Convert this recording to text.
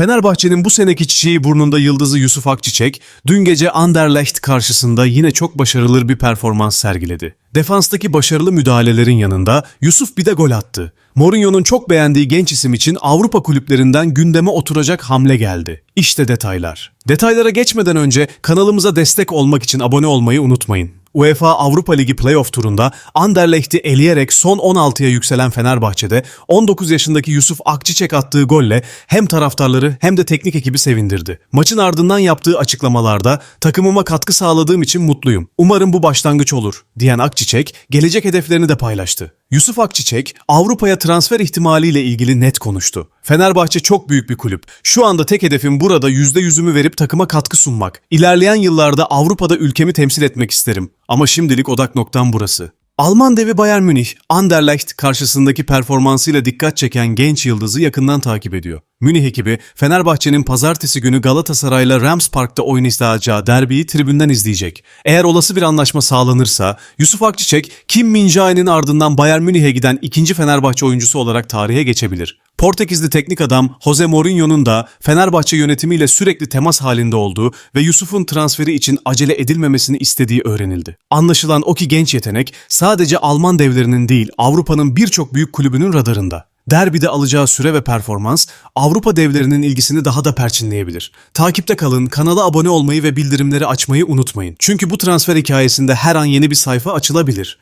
Fenerbahçe'nin bu seneki çiçeği burnunda yıldızı Yusuf Akçiçek, dün gece Anderlecht karşısında yine çok başarılı bir performans sergiledi. Defanstaki başarılı müdahalelerin yanında Yusuf bir de gol attı. Mourinho'nun çok beğendiği genç isim için Avrupa kulüplerinden gündeme oturacak hamle geldi. İşte detaylar. Detaylara geçmeden önce kanalımıza destek olmak için abone olmayı unutmayın. UEFA Avrupa Ligi playoff turunda Anderlecht'i eleyerek son 16'ya yükselen Fenerbahçe'de 19 yaşındaki Yusuf Akçiçek attığı golle hem taraftarları hem de teknik ekibi sevindirdi. Maçın ardından yaptığı açıklamalarda takımıma katkı sağladığım için mutluyum. Umarım bu başlangıç olur diyen Akçiçek gelecek hedeflerini de paylaştı. Yusuf Akçiçek Avrupa'ya transfer ihtimaliyle ilgili net konuştu. Fenerbahçe çok büyük bir kulüp. Şu anda tek hedefim burada %100'ümü verip takıma katkı sunmak. İlerleyen yıllarda Avrupa'da ülkemi temsil etmek isterim. Ama şimdilik odak noktam burası. Alman devi Bayern Münih, Anderlecht karşısındaki performansıyla dikkat çeken genç yıldızı yakından takip ediyor. Münih ekibi, Fenerbahçe'nin pazartesi günü Galatasaray'la Rams Park'ta oynayacağı derbiyi tribünden izleyecek. Eğer olası bir anlaşma sağlanırsa, Yusuf Akçiçek, Kim Min-jae'nin ardından Bayern Münih'e giden ikinci Fenerbahçe oyuncusu olarak tarihe geçebilir. Portekizli teknik adam Jose Mourinho'nun da Fenerbahçe yönetimiyle sürekli temas halinde olduğu ve Yusuf'un transferi için acele edilmemesini istediği öğrenildi. Anlaşılan o ki genç yetenek sadece Alman devlerinin değil Avrupa'nın birçok büyük kulübünün radarında. Derbide alacağı süre ve performans Avrupa devlerinin ilgisini daha da perçinleyebilir. Takipte kalın, kanala abone olmayı ve bildirimleri açmayı unutmayın. Çünkü bu transfer hikayesinde her an yeni bir sayfa açılabilir.